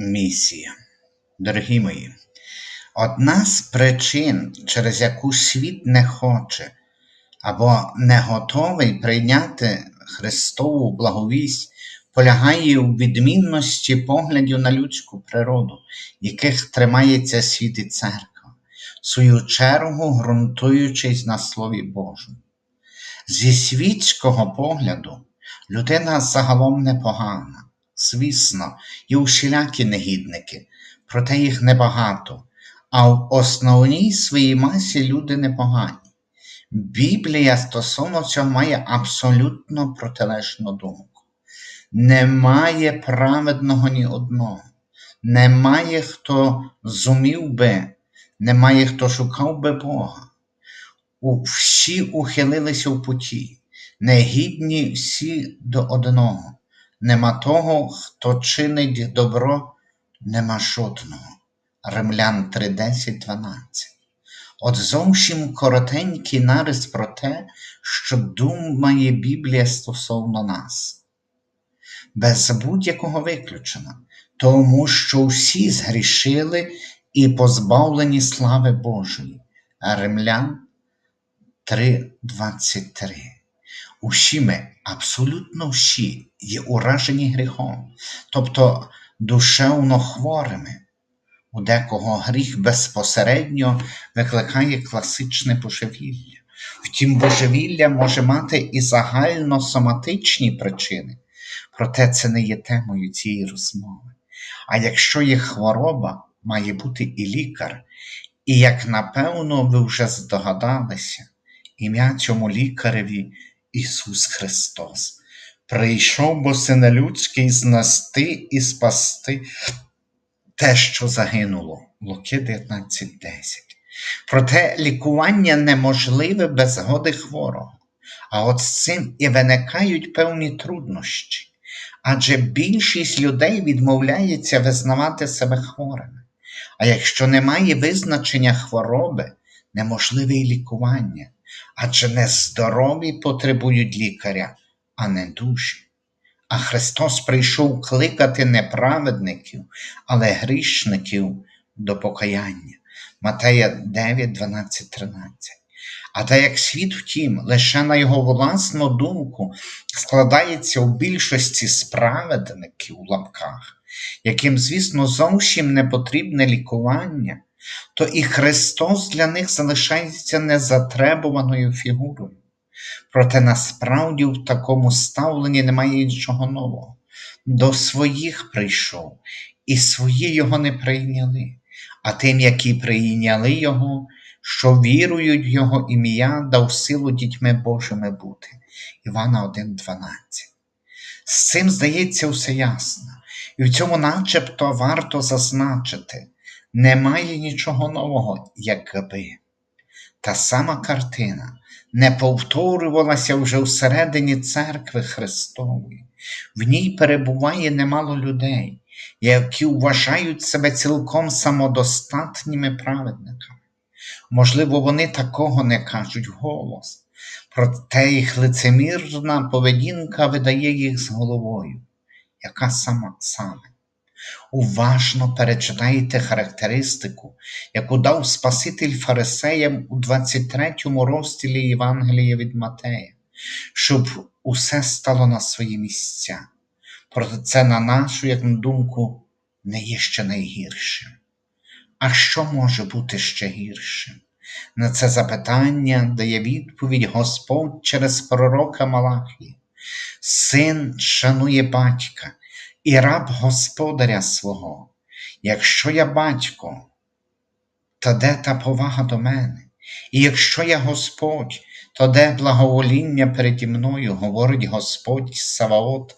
місія. Дорогі мої, одна з причин, через яку світ не хоче або не готовий прийняти Христову благовість, полягає у відмінності поглядів на людську природу, яких тримається світ і церква, в свою чергу ґрунтуючись на Слові Божому. Зі світського погляду людина загалом непогана. Звісно, є усілякі негідники, проте їх небагато, а в основній своїй масі люди непогані. Біблія стосовно цього має абсолютно протилежну думку. Немає праведного ні одного, немає хто зумів би, немає хто шукав би Бога. Всі ухилилися в путі, негідні всі до одного. Нема того, хто чинить добро, нема жодного. Римлян 3, 10, 12. От зовсім коротенький нарис про те, що думає Біблія стосовно нас. Без будь-якого виключення, тому що всі згрішили і позбавлені слави Божої. Римлян 3.23. Усі ми, абсолютно всі, є уражені гріхом, тобто душевно хворими. У декого гріх безпосередньо викликає класичне божевілля. Втім, божевілля може мати і загальносоматичні причини, проте це не є темою цієї розмови. А якщо є хвороба, має бути і лікар. І як напевно ви вже здогадалися, ім'я цьому лікареві Ісус Христос. Прийшов бо сина людський знести і спасти те, що загинуло. Луки 19.10. Проте лікування неможливе без згоди хворого. А от з цим і виникають певні труднощі. Адже більшість людей відмовляється визнавати себе хворими. А якщо немає визначення хвороби, неможливе і лікування, адже нездорові потребують лікаря, а не душі. А Христос прийшов кликати не праведників, але грішників до покаяння. Матея 9, 12, 13. А так як світ, втім, лише на його власну думку складається у більшості справедників у лапках, яким, звісно, зовсім не потрібне лікування, то і Христос для них залишається незатребуваною фігурою. Проте насправді в такому ставленні немає нічого нового. До своїх прийшов, і свої його не прийняли, а тим, які прийняли Його, що вірують в Його ім'я, дав силу дітьми Божими бути. Івана 1,12. З цим здається все ясно, і в цьому начебто варто зазначити, немає нічого нового, якби. Та сама картина не повторювалася вже всередині церкви Христової. В ній перебуває немало людей, які вважають себе цілком самодостатніми праведниками. Можливо, вони такого не кажуть вголос, проте їх лицемірна поведінка видає їх з головою, яка сама саме. Уважно перечитайте характеристику, яку дав Спаситель фарисеям у 23 розділі Євангелія від Матея, щоб усе стало на свої місця. Проте це, на нашу, як на думку, не є ще найгіршим. А що може бути ще гіршим? На це запитання дає відповідь Господь через пророка Малахія. Син шанує батька і раб господаря свого. Якщо я батько, то де та повага до мене? І якщо я Господь, то де благовоління переді мною, говорить Господь Саваот,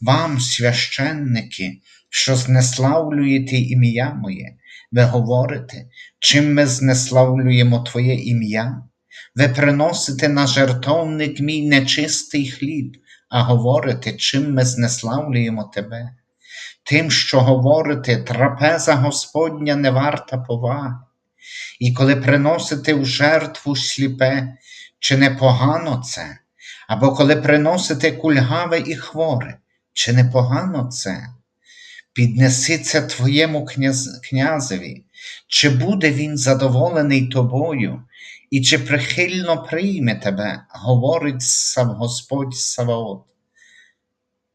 вам, священники, що знеславлюєте ім'я моє, ви говорите, чим ми знеславлюємо Твоє ім'я? Ви приносите на жертовник мій нечистий хліб, а говорите, чим ми знеславлюємо тебе. Тим, що говорите, трапеза Господня не варта поваги. І коли приносите в жертву сліпе, чи не погано це? Або коли приносите кульгаве і хворе, чи не погано це? піднеси це твоєму князеві, чи буде він задоволений тобою, і чи прихильно прийме тебе, говорить сам Господь Саваот.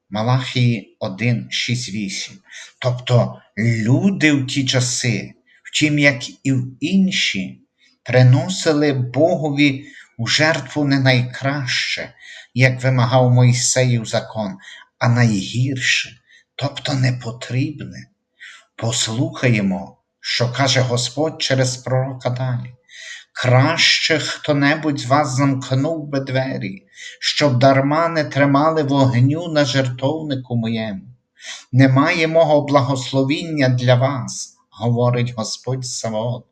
Малахії 1, 6, 8. Тобто люди в ті часи, втім, як і в інші, приносили Богові у жертву не найкраще, як вимагав Мойсеїв закон, а найгірше, тобто непотрібне. Послухаємо, що каже Господь через пророка далі. Краще хто-небудь з вас замкнув би двері, щоб дарма не тримали вогню на жертовнику моєму. Немає мого благословіння для вас, говорить Господь Саваот,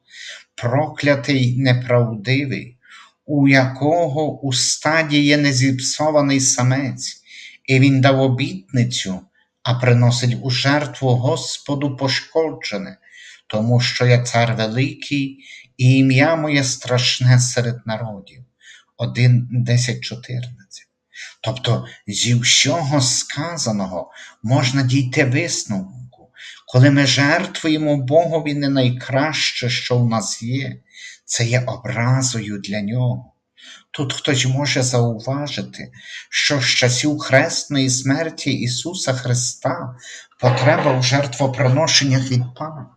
проклятий неправдивий, у якого у стаді є незіпсований самець, і він дав обітницю, а приносить у жертву Господу пошкоджене, тому що я цар великий, і ім'я моє страшне серед народів. 1, 10, 14. Тобто зі всього сказаного можна дійти висновку, коли ми жертвуємо Богові не найкраще, що в нас є, це є образою для нього. Тут хтось може зауважити, що з часів хресної смерті Ісуса Христа потреба в жертвоприношеннях відпала.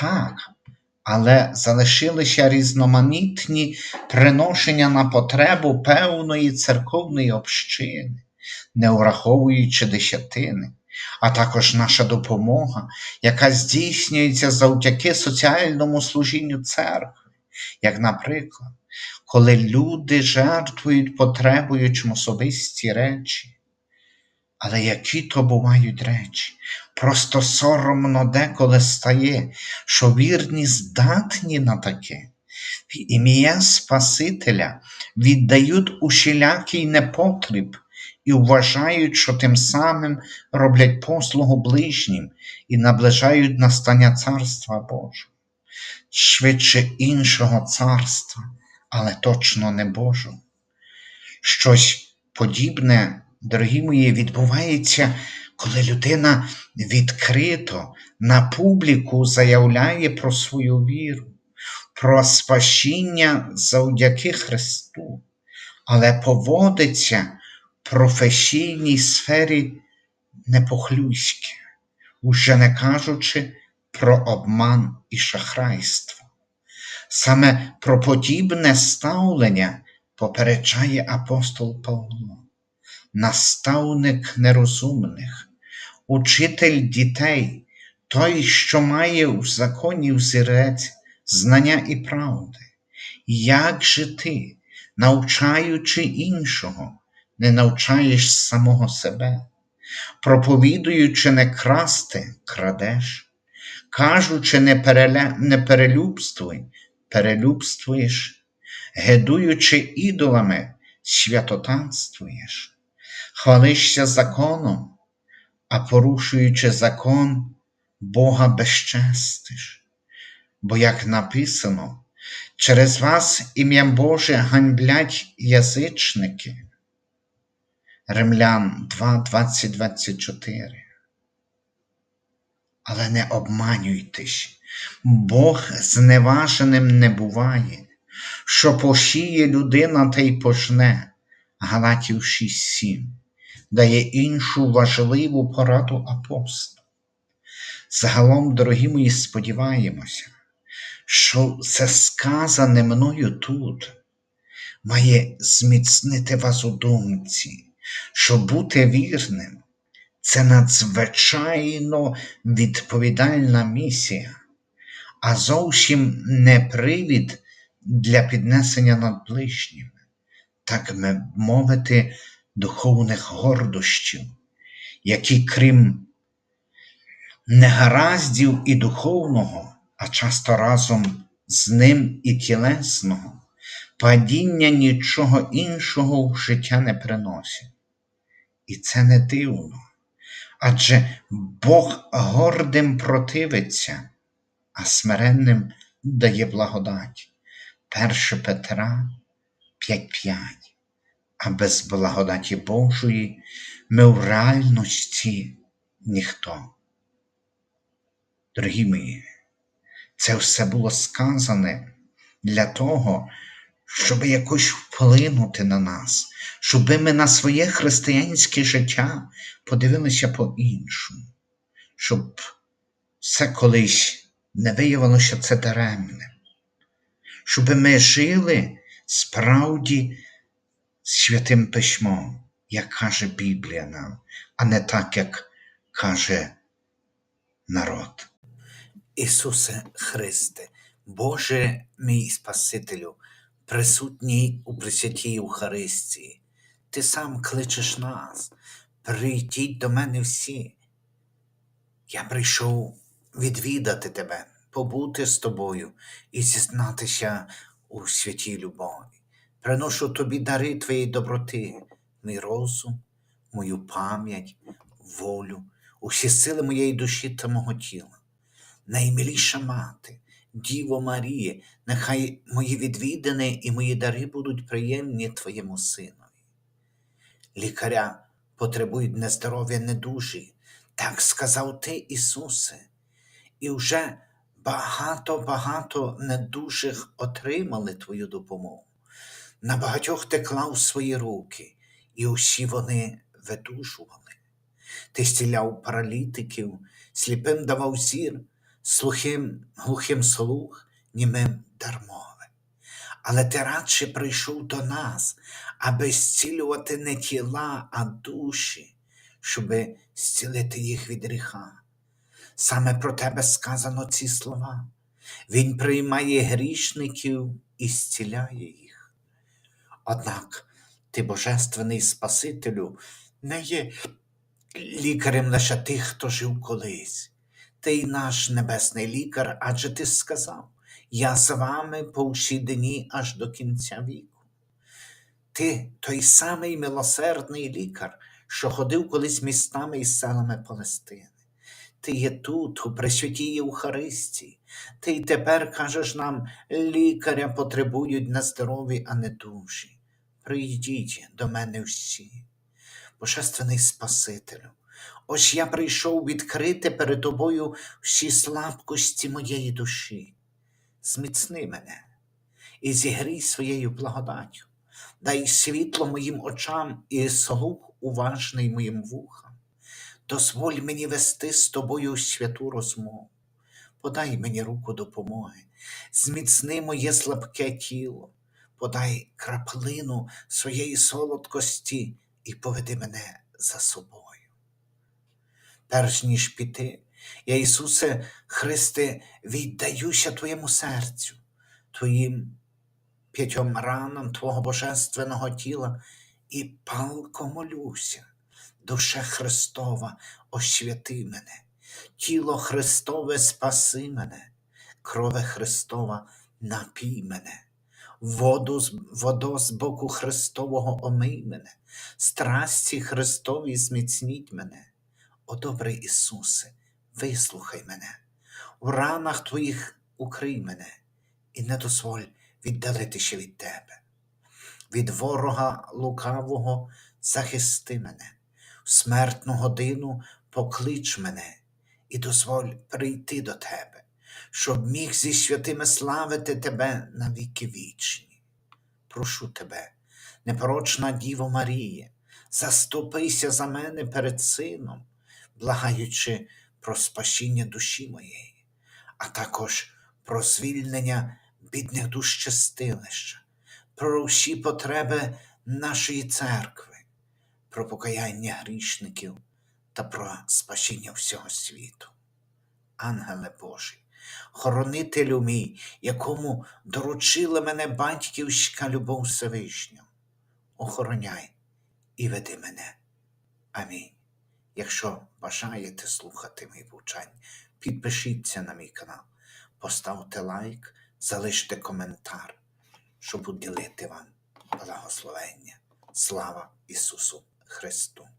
Так, але залишилися різноманітні приношення на потребу певної церковної общини, не враховуючи десятини, а також наша допомога, яка здійснюється завдяки соціальному служінню церкви, як, наприклад, коли люди жертвують потребуючим особисті речі. Але які то бувають речі, просто соромно деколи стає, що вірні здатні на таке. В ім'я Спасителя віддають усілякий непотріб і вважають, що тим самим роблять послугу ближнім і наближають настання Царства Божого, швидше іншого царства, але точно не Божого. Щось подібне дорогі мої, відбувається, коли людина відкрито на публіку заявляє про свою віру, про спасіння завдяки Христу, але поводиться в професійній сфері непохлюйськи, уже не кажучи про обман і шахрайство. Саме про подібне ставлення попереджає апостол Павло наставник нерозумних, учитель дітей, той, що має в законі взірець знання і правди. Як же ти, навчаючи іншого, не навчаєш самого себе, проповідуючи не красти, крадеш, кажучи, не, переля... не перелюбствуй, перелюбствуєш, гедуючи ідолами, святотанствуєш хвалишся законом, а порушуючи закон, Бога безчестиш. Бо, як написано, через вас ім'ям Боже ганьблять язичники. Римлян 2, 20, 24. Але не обманюйтесь, Бог зневаженим не буває, що пошіє людина та й пожне. Галатів 6.7 дає іншу важливу пораду апостол. Загалом, дорогі мої, сподіваємося, що це сказане мною тут має зміцнити вас у думці, що бути вірним це надзвичайно відповідальна місія, а зовсім не привід для піднесення над ближніми, так мовити, духовних гордощів, які, крім негараздів і духовного, а часто разом з ним і тілесного, падіння нічого іншого в життя не приносять. І це не дивно, адже Бог гордим противиться, а смиренним дає благодать. 1 Петра 5.5 а без благодаті Божої ми в реальності ніхто. Дорогі мої, це все було сказане для того, щоб якось вплинути на нас, щоб ми на своє християнське життя подивилися по-іншому, щоб все колись не виявилося, це даремне, щоб ми жили справді святим письмом, як каже Біблія нам, а не так, як каже народ. Ісусе Христе, Боже мій Спасителю, присутній у Пресвятій Євхаристії, Ти сам кличеш нас, прийдіть до мене всі. Я прийшов відвідати Тебе, побути з Тобою і зізнатися у святій любові. Приношу Тобі дари Твоєї доброти, мій розум, мою пам'ять, волю, усі сили моєї душі та мого тіла наймиліша мати, Діво Маріє, нехай мої відвідини і мої дари будуть приємні Твоєму Синові. Лікаря потребують нездоров'я недужі, так сказав Ти, Ісусе, і вже багато-багато недужих отримали Твою допомогу. На багатьох ти клав свої руки, і усі вони видужували. Ти зціляв паралітиків, сліпим давав зір, слухим, глухим слух, німим дар мови. Але ти радше прийшов до нас, аби зцілювати не тіла, а душі, щоби зцілити їх від гріха. Саме про тебе сказано ці слова. Він приймає грішників і зціляє їх. Однак ти, Божественний Спасителю, не є лікарем лише тих, хто жив колись. Ти й наш небесний лікар, адже ти сказав, я з вами по всі дні аж до кінця віку. Ти той самий милосердний лікар, що ходив колись містами і селами Палестини. Ти є тут, у Пресвятій Євхаристії. Ти й тепер кажеш нам, лікаря потребують не здорові, а не душі. Прийдіть до мене всі. Божественний Спасителю, ось я прийшов відкрити перед тобою всі слабкості моєї душі. Зміцни мене і зігрій своєю благодаттю, дай світло моїм очам і слух уважний моїм вухам. Дозволь мені вести з тобою святу розмову. Подай мені руку допомоги, зміцни моє слабке тіло, подай краплину своєї солодкості і поведи мене за собою. Перш ніж піти, я, Ісусе Христе, віддаюся Твоєму серцю, Твоїм п'ятьом ранам Твого божественного тіла і палко молюся. Душе Христова, освяти мене, тіло Христове спаси мене, крове Христова напій мене, воду, водо з боку Христового омий мене, страсті Христові зміцніть мене. О добрий Ісусе, вислухай мене, у ранах Твоїх укрий мене і не дозволь віддалитися від Тебе. Від ворога лукавого захисти мене, в смертну годину поклич мене і дозволь прийти до Тебе, щоб міг зі святими славити Тебе на віки вічні. Прошу Тебе, непорочна Діво Маріє, заступися за мене перед Сином, благаючи про спасіння душі моєї, а також про звільнення бідних душ чистилища, про всі потреби нашої церкви, про покаяння грішників та про спасіння всього світу. Ангеле Божий, хоронителю мій, якому доручила мене батьківська любов Всевишнього, охороняй і веди мене. Амінь. Якщо бажаєте слухати мої повчання, підпишіться на мій канал, поставте лайк, залиште коментар, щоб уділити вам благословення. Слава Ісусу Христу!